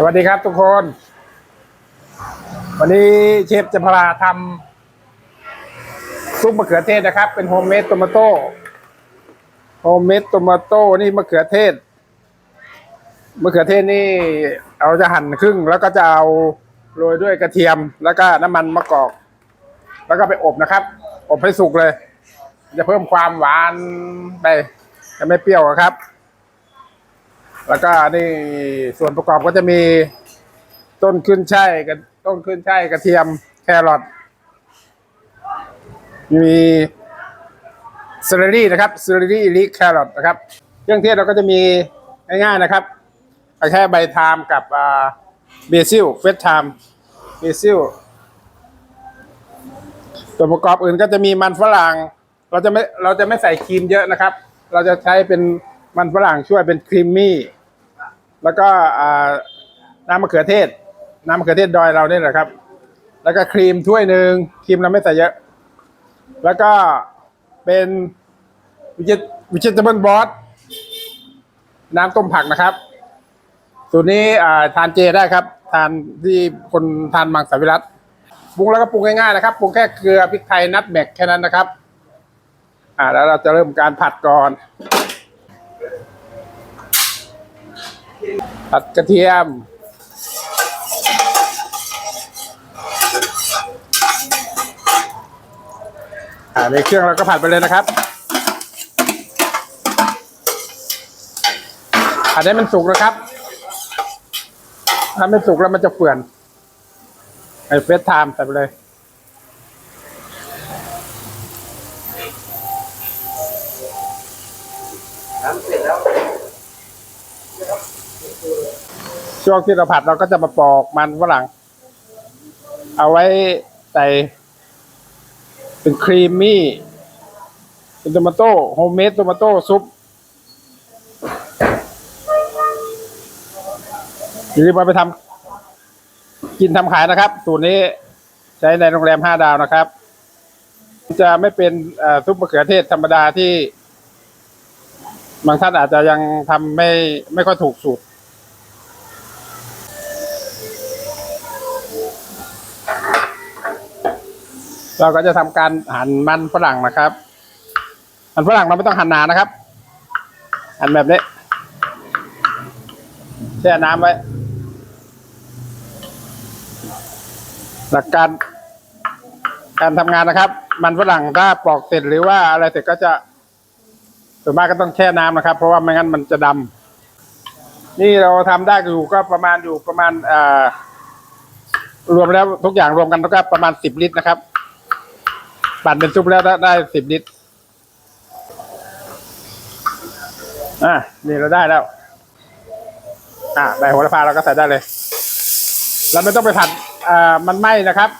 สวัสดีครับทุกคน วันนี้เชฟจะพาทำซุปมะเขือเทศนะครับ เป็นโฮมเมดโตมาโต้โฮมเมดโตมาโต้นี่มะเขือเทศมะเขือเทศนี่เราจะหั่นครึ่ง แล้วก็จะเอาโรยด้วยกระเทียม แล้วก็น้ำมันมะกอก แล้วก็ไปอบนะครับ อบให้สุกเลย จะเพิ่มความหวานไปจะไม่เปรี้ยวครับ แล้วก็นี่ส่วนประกอบก็จะมีต้นขึ้นช่ายกับต้นขึ้นช่ายกระเทียมแครอทมีเซเลรี่นะครับเซเลรี่ลิแครอทนะครับ เครื่องเทศเราก็จะมีง่ายๆนะครับเอาแค่ใบไทม์กับเบซิลเฟสไทม์เบซิลส่วนประกอบอื่นก็จะมีมันฝรั่ง เราจะไม่เราจะไม่ใส่ครีมเยอะนะครับ เราจะใช้เป็นมันฝรั่งช่วยเป็นครีมมี่ แล้วก็น้ำมะเขือเทศ น้ำมะเขือเทศดอยเราเนี่ยแหละครับ แล้วก็ครีมถ้วยหนึ่งครีมเราไม่ใส่เยอะ แล้วก็เป็นวิจิวิจิตเบิลบอสน้ำต้มผักนะครับ สูตรนี้ทานเจได้ครับ ทานที่คนทานมังสวิรัตปรุงแล้วก็ปรุงง่ายๆนะครับปรุงแค่เกลือพริกไทยนัดแบกแค่นั้นนะครับ อ่าแล้วเราจะเริ่มการผัดก่อน ผัดกระเทียม อ่าในเครื่องเราก็ผัดไปเลยนะครับผัดให้มันสุกนะครับ ถ้าไม่สุกแล้วมันจะเปื่อนไอ้เฟสไทม์ใส่ไปเลยน้ำเสร็จแล้ว ช่วงที่เราผัดเราก็จะมาปอกมันฝรั่ง เอาไว้ใส่เป็นครีมมี่เป็นโตมาโต้โฮมเมดโตมาโต้ซุปอย่าลืมเอาไปทำกินทำขายนะครับ สูตรนี้ใช้ในโรงแรมห้าดาวนะครับ จะไม่เป็นซุปมะเขือเทศธรรมดาที่ บางท่านอาจจะยังทำไม่ไม่ค่อยถูกสูตร เราก็จะทำการหั่นมันฝรั่งนะครับมันฝรั่งเราไม่ต้องหั่นหนานะครับ หั่นแบบนี้แช่น้ำไว้หลักการการทำงานนะครับ มันฝรั่งถ้าปอกเสร็จหรือว่าอะไรเสร็จก็จะส่วนมากก็ต้องแช่น้ำนะครับ เพราะว่าไม่งั้นมันจะดำนี่เราทำได้อยู่ก็ประมาณอยู่ประมาณอ่ารวมแล้วทุกอย่างรวมกันก็ประมาณสิบลิตรนะครับ ปั่นเป็นซุปแล้วได้สิบลิตรอะนี่เราได้แล้ว อะใบโหระพาเราก็ใส่ได้เลย เราไม่ต้องไปผัดอ่ามันไหม้นะครับ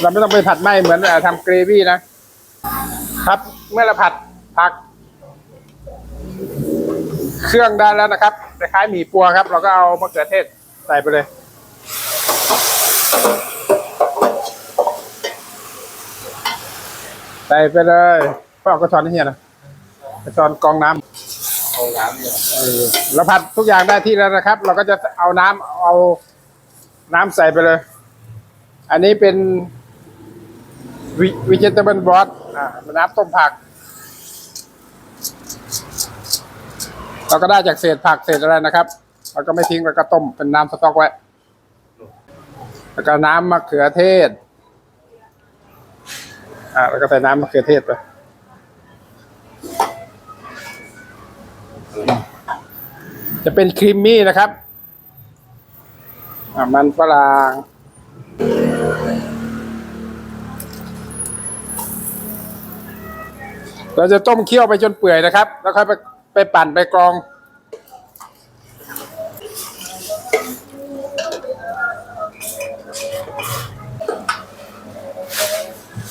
เราไม่ต้องไปผัดไหม้เหมือนอทำเกรวี่นะครับ เมื่อเราผัดผัก เครื่องได้แล้วนะครับคล้ายหมี่ปัวครับ เราก็เอามะเขือเทศใส่ไปเลย ส่ไปเลยก็เอากระชอนให้เฮียนะกระชอนกรองน้ำเอาน้ำเนี่ยเออเราผัดทุกอย่างได้ที่แล้วนะครับ เราก็จะเอาน้ำเอาน้ำใส่ไปเลย อันนี้เป็นวิจิตเบิลบอสอ่าน้ำต้มผัก เราก็ได้จากเศษผักเศษอะไรนะครับเราก็ไม่ทิ้งเราก็ต้มเป็นน้ำสต๊อกไว้ แล้วก็น้ำมะเขือเทศ อ่าแล้วก็ใส่น้ำมะเขือเทศไปจะเป็นครีมมี่นะครับอ่ามันฝรั่งเราจะต้มเคี่ยวไปจนเปื่อยนะครับ แล้วค่อยไปไปปั่นไปกรอง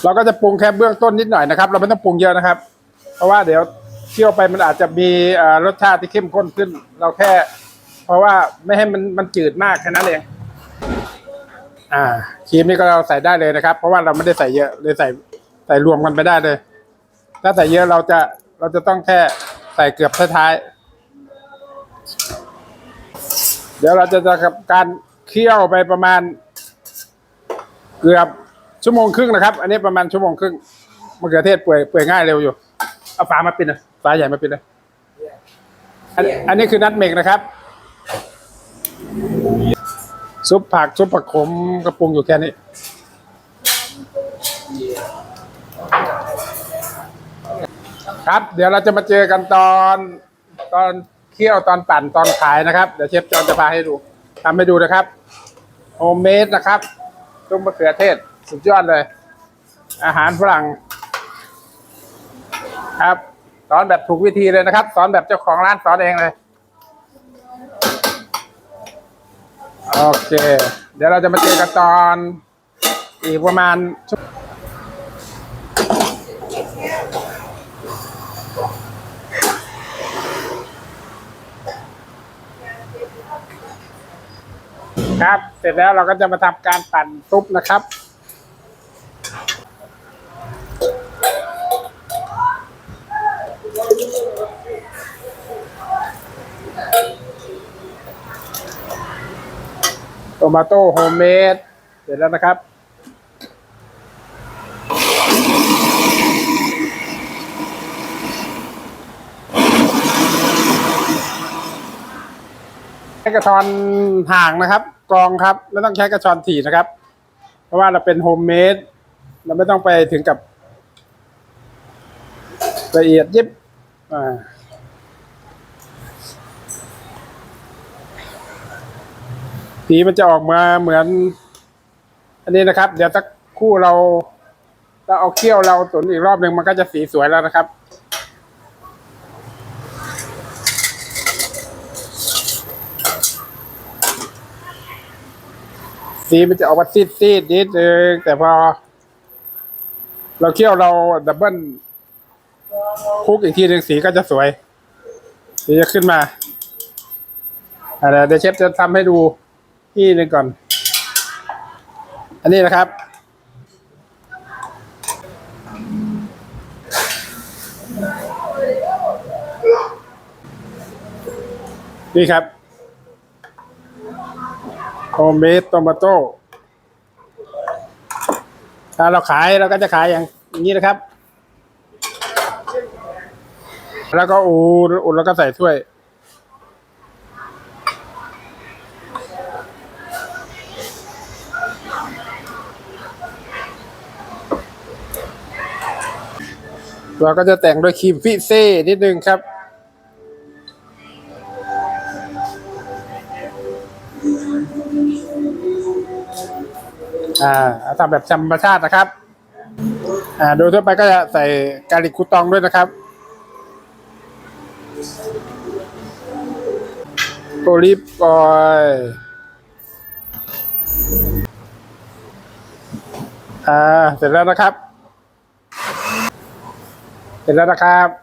เราก็จะปรุงแค่เบื้องต้นนิดหน่อยนะครับ เราไม่ต้องปรุงเยอะนะครับ เพราะว่าเดี๋ยวเคี่ยวไปมันอาจจะมีรสชาติที่เข้มข้นขึ้น เราแค่ เพราะว่าไม่ให้มันมันจืดมากแค่นั้นเองอ่าครีมนี่ก็เราใส่ได้เลยนะครับ เพราะว่าเราไม่ได้ใส่เยอะเลยใส่ใส่รวมกันไปได้เลย ถ้าใส่เยอะเราจะเราจะต้องแค่ใส่เกือบท้ายๆเดี๋ยวเราจะจะกับการเคี่ยวไปประมาณ เกือบ ชั่วโมงครึ่งนะครับ อันนี้ประมาณชั่วโมงครึ่งมะเขือเทศเปื่อยเปื่อยง่ายเร็วอยู่ เอาฝามาปิดนะฝาใหญ่มาปิดเลยอันอันนี้คือนัดเมกนะครับ ซุปผักซุปผักขมกระปรุงอยู่แค่นี้ ครับ เดี๋ยวเราจะมาเจอกันตอนตอนเคี่ยวตอนปั่นตอนขายนะครับ เดี๋ยวเชฟจอนจะพาให้ดูทำให้ดูนะครับ โฮมเมดนะครับต้มมะเขือเทศ สุดยอดเลย อาหารฝรั่ง ครับ สอนแบบถูกวิธีเลยนะครับ สอนแบบเจ้าของร้านสอนเองเลย โอเค เดี๋ยวเราจะมาเจอกันตอนอีกประมาณครับ เสร็จแล้วเราก็จะมาทำการปั่นซุปนะครับ มาโต้โฮมเมดเสร็จแล้วนะครับ ใช้กระชอนห่างนะครับ กรองครับ ไม่ต้องใช้กระชอนถี่นะครับ เพราะว่าเราเป็นโฮมเมดเราไม่ต้องไปถึงกับละเอียดยิบอ่า สีมันจะออกมาเหมือน อันนี้นะครับ เดี๋ยวสักคู่เราเราเอาเคี่ยวเราตุนอีกรอบหนึ่งมันก็จะสีสวยแล้วนะครับ สีมันจะออกมาซีดซีดๆนิดนึงแต่พอ เราเคี่ยวเราดับเบิลคุกอีกทีหนึ่งสีก็จะสวยสีจะขึ้นมาอะเดี๋ยวเชฟจะทำให้ดู ที่นึ่งก่อน อันนี้นะครับ นี่ครับโฮมเมดโตมาโต้ถ้าเราขายเราก็จะขายอย่างนี้นะครับ แล้วก็อูอุ่นแล้วก็ใส่ถ้วย เราก็จะแต่งด้วยครีมฟิเซ่นิดนึงครับ อ่าทำแบบธรรมชาตินะครับ อ่า โดยทั่วไปก็จะใส่กาลิกคูตองด้วยนะครับโอลิฟออยล์อ่า เสร็จแล้วนะครับ เสร็จแล้วนะครับ